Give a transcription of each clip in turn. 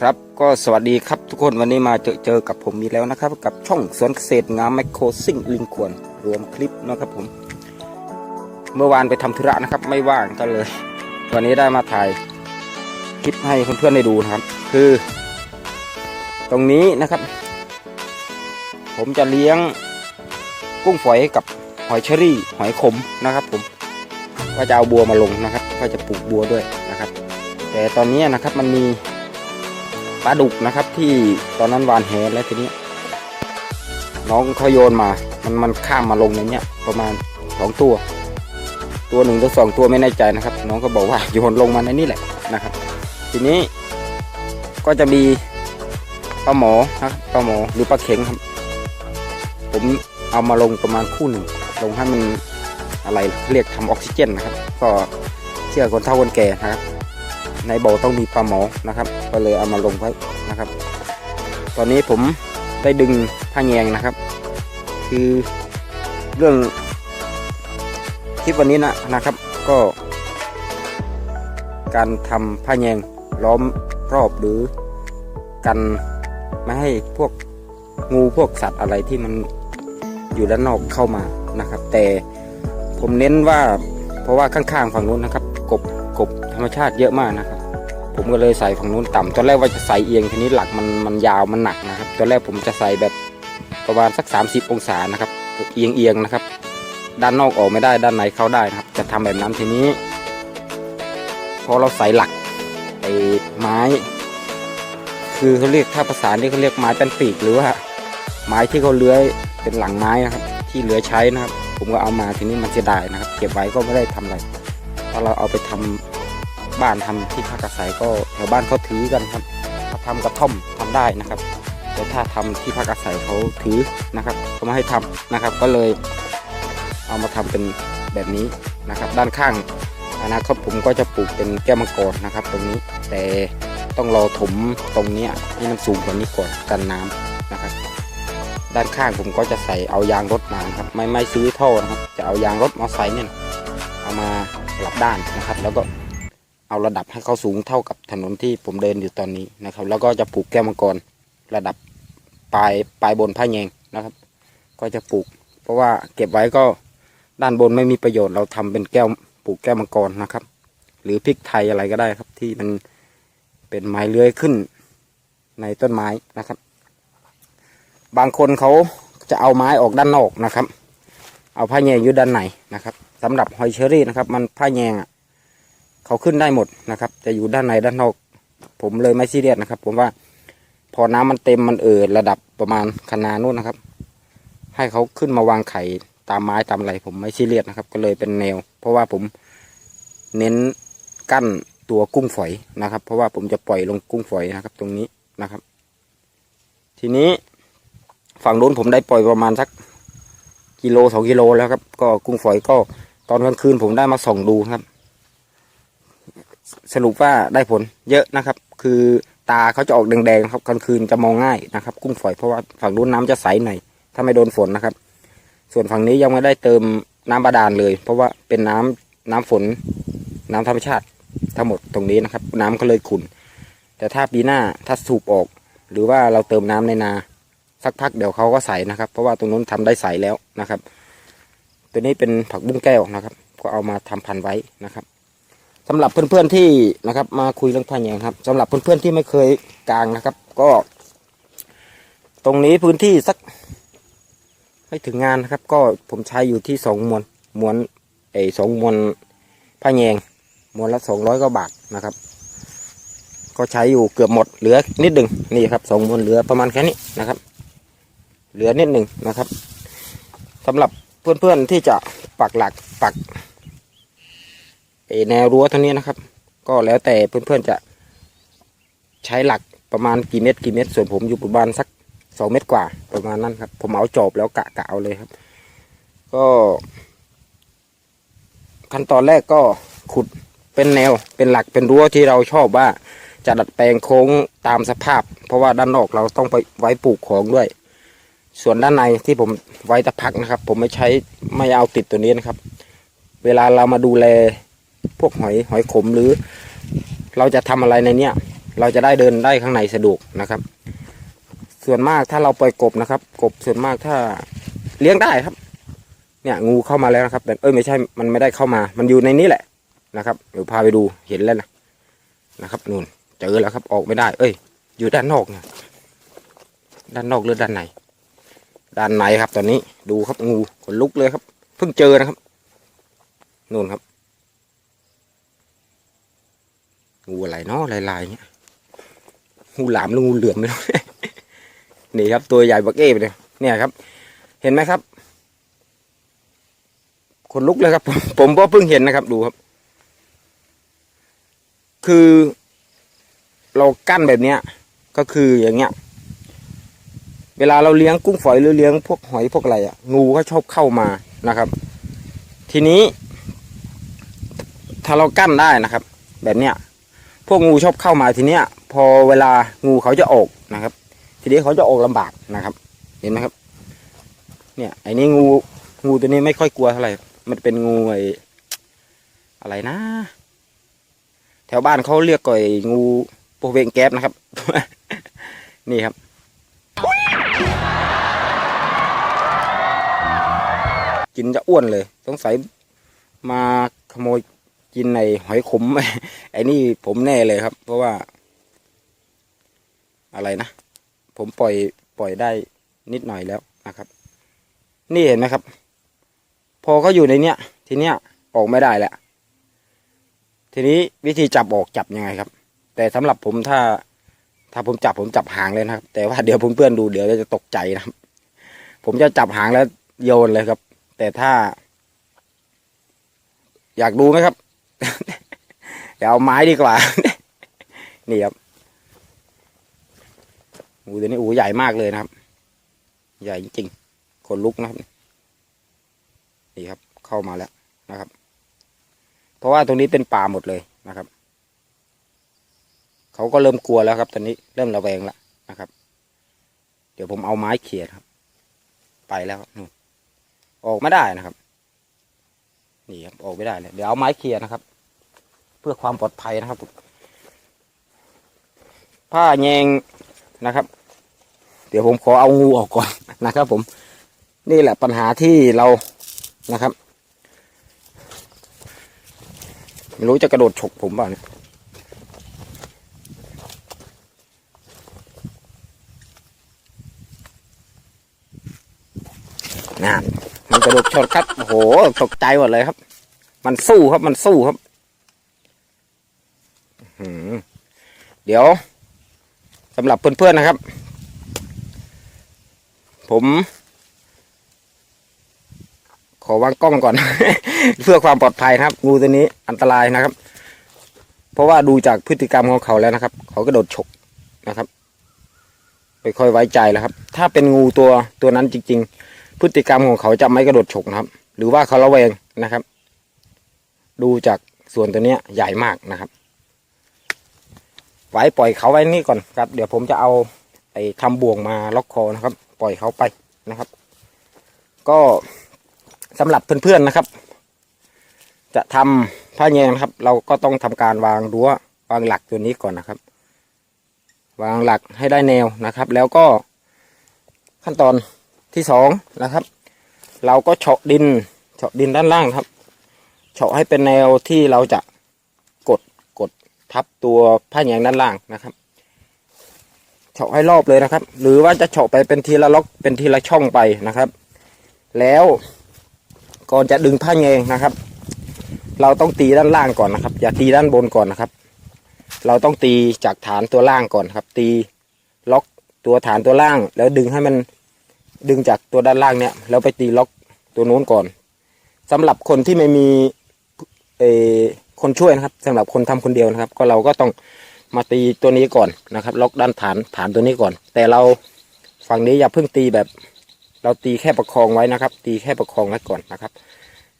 ครับก็สวัสดีครับทุกคนวันนี้มาเจอเจอกับผมอีกแล้วนะครับ กับช่องสวนเกษตรงามไมโครซิ่งลิงกวนรวมคลิปนะครับผม เมื่อวานไปทำธุระนะครับ ไม่ว่างก็เลย วันนี้ได้มาถ่ายคลิปให้เพื่อนๆได้ดูนะครับ คือ ตรงนี้นะครับ ผมจะเลี้ยงกุ้งฝอยกับหอยเชอรี่หอยขมนะครับ ผมว่าจะเอาบัวมาลงนะครับว่าจะปลูกบัวด้วยนะครับ แต่ตอนนี้นะครับมันมี ปลาดุกนะครับที่ตอนนั้นวานแหแล้วทีนี้ น้องเขาโยนมา มันมันข้ามมาลงในเนี้ยประมาณสองตัว ตัวหนึ่งตัวสองตัวไม่แน่ใจนะครับ น้องก็บอกว่าโยนลงมาในนี่แหละนะครับ ทีนี้ก็จะมีปลาหมอนะครับปลาหมอหรือปลาเข็งครับ ผมเอามาลงประมาณคู่หนึ่งลงให้มันอะไรเรียกทำออกซิเจนนะครับ ก็เชื่อคนเฒ่าคนแก่นะครับ ในบ่อต้องมีปลาหมอนะครับ ก็เลยเอามาลงไว้นะครับ ตอนนี้ผมได้ดึงผ้าแยงนะครับ คือเรื่องคลิปวันนี้นะนะครับ ก็ การทำผ้าแยงล้อมรอบหรือกันไม่ให้พวกงูพวกสัตว์อะไรที่มันอยู่ด้านนอกเข้ามานะครับ แต่ผมเน้นว่าเพราะว่าข้างๆฝั่งนู้นนะครับ กบกบธรรมชาติเยอะมากนะครับ ผมก็เลยใส่ฝั่งนู้นต่ำตอนแรกว่าจะใส่เอียงทีนี้หลักมันมันยาวมันหนักนะครับตอนแรกผมจะใส่แบบประมาณสัก 30 องศานะครับเอียงเอียงนะครับ ด้านนอกออกไม่ได้ด้านในเข้าได้นะครับ จะทำแบบนั้นทีนี้ พอเราใส่หลักไอ้ไม้ คือเขาเรียกถ้าภาษานี่เขาเรียกไม้เป็นปีกหรือว่า ไม้ที่เขาเลื้อยเป็นหลังไม้นะครับ ที่เหลือใช้นะครับ ผมก็เอามาทีนี้มันเสียดายนะครับ เก็บไว้ก็ไม่ได้ทำอะไรถ้าเราเอาไปทำ บ้านทำที่พักอาศัยก็แถวบ้านเขาถือกันครับเขาทำกระท่อมทำได้นะครับ แต่ถ้าทำที่พักอาศัยเขาถือนะครับเขาไม่ให้ทำนะครับ ก็เลยเอามาทำเป็นแบบนี้นะครับ ด้านข้างอนาคตผมก็จะปลูกเป็นแก้วมังกรนะครับ ตรงนี้แต่ต้องรอถมตรงนี้ให้มันสูงกว่านี้ก่อนกันน้ำนะครับ ด้านข้างผมก็จะใส่เอายางรถมานะครับไม่ไม่ซื้อท่อนะครับ จะเอายางรถมาใส่เนี่ยเอามาหลับด้านนะครับ แล้วก็ เอาระดับให้เขาสูงเท่ากับถนนที่ผมเดินอยู่ตอนนี้นะครับ แล้วก็จะปลูกแก้วมังกรระดับปลายปลายบนผ้าแยงนะครับ ก็จะปลูก เพราะว่าเก็บไว้ก็ด้านบนไม่มีประโยชน์เราทำเป็นแก้วปลูกแก้วมังกรนะครับ หรือพริกไทยอะไรก็ได้ครับ ที่มันเป็นไม้เลื้อยขึ้นในต้นไม้นะครับ บางคนเขาจะเอาไม้ออกด้านนอกนะครับ เอาผ้าแยงอยู่ด้านในนะครับสำหรับหอยเชอรี่นะครับ มันผ้าแยงอะ เขาขึ้นได้หมดนะครับ จะอยู่ด้านในด้านนอก ผมเลยไม่ซีเรียสนะครับ ผมว่าพอน้ำมันเต็มมันเอ่อระดับประมาณคนานู่นนะครับ ให้เขาขึ้นมาวางไข่ตามไม้ตามอะไรผมไม่ซีเรียสนะครับ ก็เลยเป็นแนว เพราะว่าผมเน้นกั้นตัวกุ้งฝอยนะครับ เพราะว่าผมจะปล่อยลงกุ้งฝอยนะครับ ตรงนี้นะครับ ทีนี้ฝั่งนู้นผมได้ปล่อยประมาณสักกิโลสองกิโลแล้วครับ ก็กุ้งฝอยก็ตอนกลางคืนผมได้มาส่องดูครับ สรุปว่าได้ผลเยอะนะครับ คือตาเขาจะออกแดงๆครับกลางคืนจะมองง่ายนะครับ กุ้งฝอยเพราะว่าฝั่งนู้นน้ำจะใสหน่อยถ้าไม่โดนฝนนะครับ ส่วนฝั่งนี้ยังไม่ได้เติมน้ำบาดาลเลย เพราะว่าเป็นน้ำน้ำฝน น้ำธรรมชาติทั้งหมดตรงนี้นะครับ น้ำก็เลยขุ่นแต่ถ้าปีหน้าถ้าสูบออก หรือว่าเราเติมน้ำในนา สักพักเดี๋ยวเขาก็ใสนะครับ เพราะว่าตรงนู้นทำได้ใสแล้วนะครับ ตัวนี้เป็นผักบุ้งแก้วนะครับ ก็เอามาทำพันธุ์ไว้นะครับ สำหรับเพื่อนๆที่นะครับ มาคุยเรื่องพันธุ์แยงครับสำหรับเพื่อนๆที่ไม่เคยกลางนะครับ ก็ ตรงนี้พื้นที่สักไม่ถึงงานนะครับ ก็ผมใช้อยู่ที่สองมวนมวนไอ้สองมวนผ้าแยงมวนละสองร้อยกว่าบาทนะครับ ก็ใช้อยู่เกือบหมดเหลือนิดหนึ่งนี่ครับสองมวนเหลือประมาณแค่นี้นะครับ เหลือนิดหนึ่งนะครับสำหรับเพื่อนๆที่จะปักหลักปัก แนวรั้วเท่านี้นะครับ ก็แล้วแต่เพื่อนๆจะใช้หลักประมาณกี่เมตรกี่เมตร ส่วนผมอยู่ประมาณสักสองเมตรกว่าประมาณนั้นครับ ผมเอาจอบแล้วกะกะเอาเลยครับ ก็ ขั้นตอนแรกก็ขุดเป็นแนวเป็นหลักเป็นรั้วที่เราชอบว่า จะดัดแปลงโค้งตามสภาพ เพราะว่าด้านนอกเราต้องไปไว้ปลูกของด้วย ส่วนด้านในที่ผมไว้ตะพักนะครับ ผมไม่ใช้ไม่เอาติดตัวนี้นะครับ เวลาเรามาดูแล พวกหอยหอยขมหรือ เราจะทำอะไรในเนี้ยเราจะได้เดินได้ข้างในสะดวกนะครับ ส่วนมากถ้าเราปล่อยกบนะครับ กบส่วนมากถ้าเลี้ยงได้ครับ เนี่ยงูเข้ามาแล้วนะครับ แต่เอ้ยไม่ใช่มันไม่ได้เข้ามา มันอยู่ในนี้แหละนะครับเดี๋ยวพาไปดูเห็นแล้วนะนะครับนู่นเจอแล้วครับออกไม่ได้ เอ้ย อยู่ด้านนอกเนี่ยด้านนอกหรือด้านในด้านในครับ ตอนนี้ดูครับงูขนลุกเลยครับ เพิ่งเจอนะครับนู่นครับ งูอะไรเนาะลายๆเนี่ยงูหลามหรืองูเหลือมไม่รู้นี่ครับตัวใหญ่บักเอ้ไปเลยเนี่ยครับ เห็นไหมครับขนลุกเลยครับผมผมก็เพิ่งเห็นนะครับ ดูครับ คือ เรากั้นแบบเนี้ย ก็คืออย่างเงี้ย เวลาเราเลี้ยงกุ้งฝอยหรือเลี้ยงพวกหอยพวกอะไรอะ งูก็ชอบเข้ามานะครับ ทีนี้ ถ้าเรากั้นได้นะครับ แบบเนี้ย พวกงูชอบเข้ามาทีเนี้ย พอเวลางูเขาจะออกนะครับ ทีนี้เขาจะออกลำบากนะครับ เห็นไหมครับ เนี่ยไอ้นี่งูงูตัวนี้ไม่ค่อยกลัวเท่าไหร่มันเป็นงูไอ้อะไรนะ แถวบ้านเขาเรียกก่อยงูโปเวงแก๊บนะครับ นี่ครับกินจะอ้วนเลย สงสัยมาขโมย กินในหอยขมไอ้นี่ผมแน่เลยครับ เพราะว่า อะไรนะ ผมปล่อยปล่อยได้นิดหน่อยแล้วนะครับ นี่เห็นไหมครับ พอเขาอยู่ในเนี้ย ทีเนี้ยออกไม่ได้แล้วทีนี้วิธีจับออกจับยังไงครับ แต่สำหรับผมถ้า ถ้าผมจับผมจับหางเลยนะครับ แต่ว่าเดี๋ยวผมเพื่อนดูเดี๋ยวจะตกใจนะครับ ผมจะจับหางแล้วโยนเลยครับ แต่ถ้า อยากดูไหมครับ เดี๋ยวเอาไม้ดีกว่า นี่ครับอูตัวนี้อูใหญ่มากเลยนะครับ ใหญ่จริงๆขนลุกนะครับ นี่ครับ เข้ามาแล้วนะครับ เพราะว่าตรงนี้เป็นป่าหมดเลยนะครับเขาก็เริ่มกลัวแล้วครับ ตอนนี้เริ่มระแวงแล้วนะครับ เดี๋ยวผมเอาไม้เขี่ยครับ ไปแล้วนู่นออกไม่ได้นะครับ นี่ครับออกไม่ได้เลยเดี๋ยวเอาไม้เขี่ยนะครับ เพื่อความปลอดภัยนะครับผ้าแยงนะครับ เดี๋ยวผมขอเอางูออกก่อนนะครับ ผม นี่แหละปัญหาที่เรานะครับไม่รู้จะกระโดดฉกผมเปล่าเนี่ยนั่นมัน กระโดดชนครับโอ้โหตกใจหมดเลยครับ มันสู้ครับมันสู้ครับเดี๋ยวสำหรับเพื่อนๆนะครับ ผม ขอวางกล้องก่อน เพื่อความปลอดภัยนะครับ งูตัวนี้อันตรายนะครับ เพราะว่าดูจากพฤติกรรมของเขาแล้วนะครับ เขากระโดดฉกนะครับไม่ค่อยไว้ใจแล้วครับ ถ้าเป็นงูตัวตัวนั้นจริง ๆ พฤติกรรมของเขาจะไม่กระโดดฉกนะครับ หรือว่าเขาระแวงนะครับ ดูจากส่วนตัวเนี้ยใหญ่มากนะครับไว้ปล่อยเขาไว้นี่ก่อนครับ เดี๋ยวผมจะเอาไอ้ทำบ่วงมาล็อกคอนะครับ ปล่อยเขาไปนะครับ ก็สำหรับเพื่อนๆนะครับ จะทำผ้าแยงนะครับ เราก็ต้องทำการวางรั้ววางหลักตัวนี้ก่อนนะครับ วางหลักให้ได้แนวนะครับ แล้วก็ขั้นตอน ที่สองนะครับ เราก็เฉาะดินเฉาะดินด้านล่างครับเฉาะให้เป็นแนวที่เราจะกดกดทับตัวผ้าแยงด้านล่างนะครับเฉาะให้รอบเลยนะครับ หรือว่าจะเฉาะไปเป็นทีละล็อกเป็นทีละช่องไปนะครับ แล้วก่อนจะดึงผ้าแยงนะครับ เราต้องตีด้านล่างก่อนนะครับ อย่าตีด้านบนก่อนนะครับ เราต้องตีจากฐานตัวล่างก่อนครับ ตีล็อกตัวฐานตัวล่าง แล้วดึงให้มัน ดึงจากตัวด้านล่างเนี่ย แล้วไปตีล็อกตัวนู้นก่อนสำหรับคนที่ไม่มีเอคนช่วยนะครับสำหรับคนทำคนเดียวนะครับ ก็เราก็ต้องมาตีตัวนี้ก่อนนะครับ ล็อกด้านฐานฐานตัวนี้ก่อน แต่เราฝั่งนี้อย่าเพิ่งตีแบบ เราตีแค่ประคองไว้นะครับ ตีแค่ประคองไว้ก่อนนะครับ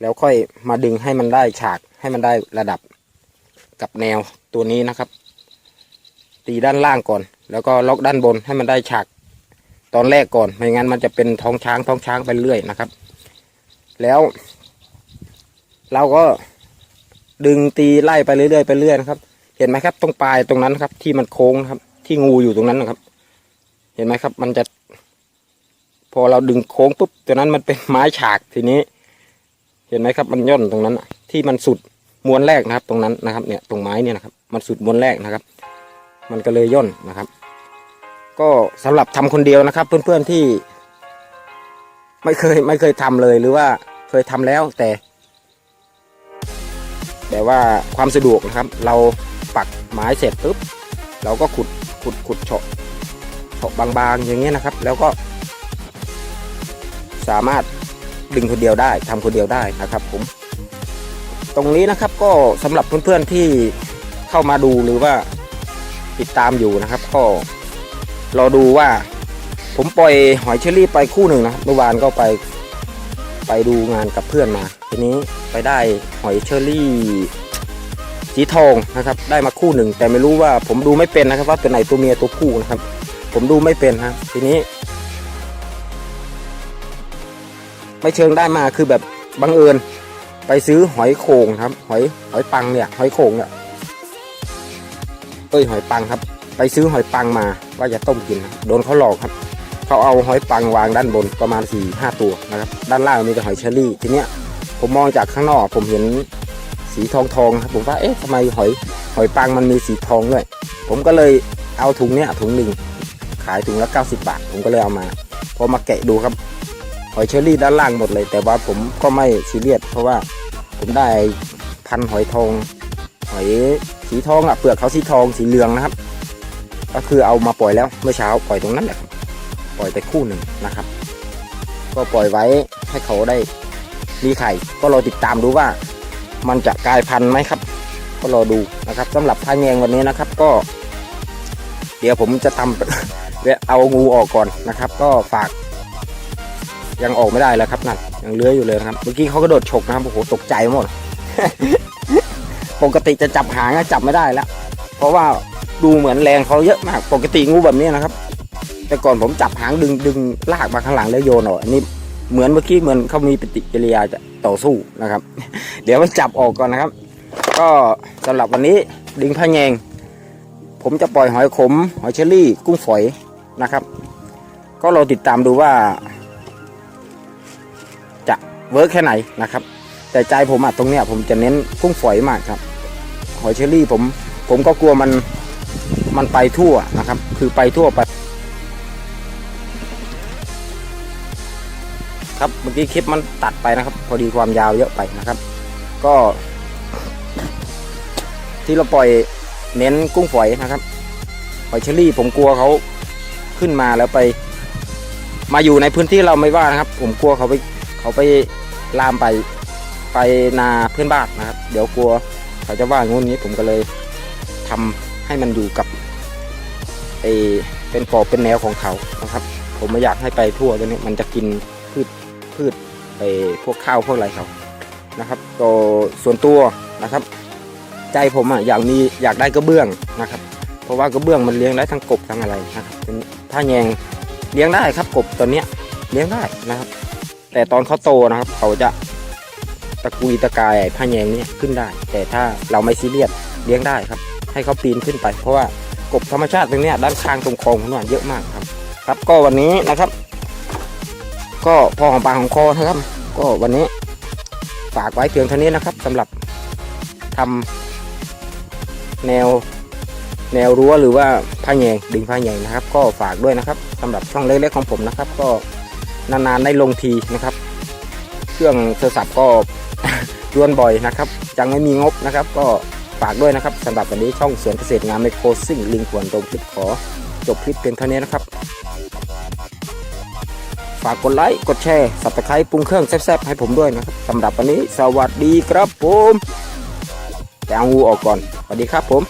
แล้วค่อยมาดึงให้มันได้ฉากให้มันได้ระดับกับแนวตัวนี้นะครับ ตีด้านล่างก่อน แล้วก็ล็อกด้านบนให้มันได้ฉาก ตอนแรกก่อน ไม่งั้นมันจะเป็นท้องช้างท้องช้างไปเรื่อยนะครับ แล้ว เราก็ดึงตีไล่ไปเรื่อยๆไปเรื่อยนะครับ เห็นไหมครับ ตรงปลายตรงนั้นครับ ที่มันโค้งครับ ที่งูอยู่ตรงนั้นนะครับ เห็นไหมครับ มันจะ พอเราดึงโค้งปุ๊บตัวนั้นมันเป็นไม้ฉากทีนี้ เห็นไหมครับ มันย่นตรงนั้นที่มันสุดม้วนแรกนะครับ ตรงนั้นนะครับ เนี่ยตรงไม้เนี่ยนะครับ มันสุดม้วนแรกนะครับ มันก็เลยย่นนะครับ ก็สำหรับทำคนเดียวนะครับ เพื่อนๆที่ ไม่เคยไม่เคยทำเลยหรือว่าเคยทำแล้วแต่ แต่ว่าความสะดวกนะครับ เราปักไม้เสร็จปุ๊บเราก็ขุดขุดขุดเฉาะเฉาะบางๆอย่างเงี้ยนะครับ แล้วก็ สามารถดึงคนเดียวได้ทำคนเดียวได้นะครับผม ตรงนี้นะครับก็สำหรับเพื่อนๆที่เข้ามาดูหรือว่าติดตามอยู่นะครับ ก็ รอดูว่า ผมปล่อยหอยเชอรี่ไปคู่หนึ่งนะเมื่อวานก็ไป ไปดูงานกับเพื่อนมา ทีนี้ไปได้หอยเชอรี่สีทองนะครับ ได้มาคู่หนึ่ง แต่ไม่รู้ว่าผมดูไม่เป็นนะครับ ว่าตัวไหนตัวเมียตัวผู้นะครับ ผมดูไม่เป็นครับทีนี้ ไม่เชิงได้มาคือแบบบังเอิญ ไปซื้อหอยโข่งครับ หอยหอยปังเนี่ย หอยโข่งเนี่ยเอ้ยหอยปังครับ ไปซื้อหอยปังมาว่าจะต้มกินโดนเขาหลอกครับเขาเอาหอยปังวางด้านบนประมาณ4ี่ห้าตัวนะครับด้านล่างมีแต่หอยเชอรี่ทีเนี้ยผมมองจากข้างนอกผมเห็นสีทองทองครับผมว่าเอ๊ะทำไมหอยหอยปังมันมีสีทองด้วยผมก็เลยเอาถุงเนี้ยถุงหนึ่งขายถุงละ 90 บาท ผมก็เลยเอามาพอมาแกะดูครับหอยเชอรี่ด้านล่างหมดเลย แต่ว่าผมก็ไม่ซีเรียสเพราะว่าผมได้พันหอยทอง หอยสีทองอะเปลือกเขาสีทองสีเหลืองนะครับ ก็คือเอามาปล่อยแล้วเมื่อเช้าปล่อยตรงนั้นแหละครับ ปล่อยไปคู่หนึ่งนะครับ ก็ปล่อยไว้ให้เขาได้มีไข่ก็รอติดตามดูว่า มันจะกลายพันธุ์ไหมครับ ก็รอดูนะครับสำหรับพาแยงวันนี้นะครับก็ เดี๋ยวผมจะทำเอางูออกก่อนนะครับ ก็ฝาก ยังออกไม่ได้แล้วครับนั่นยังเลื้อยอยู่เลยนะครับเมื่อกี้เขากระโดดฉกนะครับโอ้โหตกใจหมด ปกติจะจับหางจับไม่ได้แล้วเพราะว่า ดูเหมือนแรงเขาเยอะมาก ปกติงูแบบนี้นะครับ แต่ก่อนผมจับหางดึงดึงลากมาข้างหลังแล้วโยนออกอันนี้เหมือนเมื่อกี้เหมือนเขามีปฏิกิริยาจะต่อสู้นะครับ เดี๋ยวมันจับออกก่อนนะครับ ก็สำหรับวันนี้ดิงพะแยง ผมจะปล่อยหอยขม หอยเชอรี่ กุ้งฝอยนะครับ ก็เราติดตามดูว่า จะเวิร์กแค่ไหนนะครับ แต่ใจผมอะตรงเนี้ยผมจะเน้นกุ้งฝอยมากครับ หอยเชอรี่ผมผมก็กลัวมัน มันไปทั่วนะครับ คือไปทั่วไป ครับเมื่อกี้คลิปมันตัดไปนะครับ พอดีความยาวเยอะไปนะครับ ก็ ที่เราปล่อยเน้นกุ้งฝอยนะครับหอยเชอรี่ผมกลัวเขาขึ้นมาแล้วไป มาอยู่ในพื้นที่เราไม่ว่านะครับ ผมกลัวเขาไปเขาไปลามไปไปนาเพื่อนบ้านนะครับ เดี๋ยวกลัวเขาจะว่างูนนี้ผมก็เลยทำให้มันอยู่กับ เอเป็นกรอบเป็นแนวของเขานะครับ ผมไม่อยากให้ไปทั่วตัวนี้มันจะกินพืชพืชไอพวกข้าวพวกอะไรเขานะครับก็ส่วนตัวนะครับ ใจผมอะอยากมีอยากได้กระเบื้องนะครับ เพราะว่ากระเบื้องมันเลี้ยงได้ทั้งกบทั้งอะไรนะครับเป็นถ้าแยงเลี้ยงได้ครับกบตัวเนี้ยเลี้ยงได้นะครับ แต่ตอนเขาโตนะครับ เขาจะตะกุยตะกายผ้าแยงนี้ขึ้นได้ แต่ถ้าเราไม่ซีเรียสเลี้ยงได้ครับ ให้เขาปีนขึ้นไป เพราะว่า กบธรรมชาติตรงนี้ด้านข้างตรงคลองของมันเยอะมากครับ ครับก็วันนี้นะครับ ก็พอของปากของคอนะครับ ก็วันนี้ฝากไว้เพียงเท่านี้นะครับสำหรับทำแนวแนวรั้วหรือว่าผ้าแยงดึงผ้าแยงนะครับ ก็ฝากด้วยนะครับสำหรับช่องเล็กๆของผมนะครับ ก็นานๆได้ลงทีนะครับ เครื่องโทรศัพท์ก็รวนบ่อยนะครับยังไม่มีงบนะครับ ก็ ฝากด้วยนะครับสำหรับวันนี้ช่องสวนเกษตรงามไมโครซิ่งลิงขวนตรงคลิปขอ จบคลิปเพียงเท่านี้นะครับ ฝากกดไลค์กดแชร์สับตะไคร้ปรุงเครื่องแซ่บๆให้ผมด้วยนะครับสำหรับวันนี้สวัสดีครับผมแต่เอางูออกก่อนสวัสดีครับผม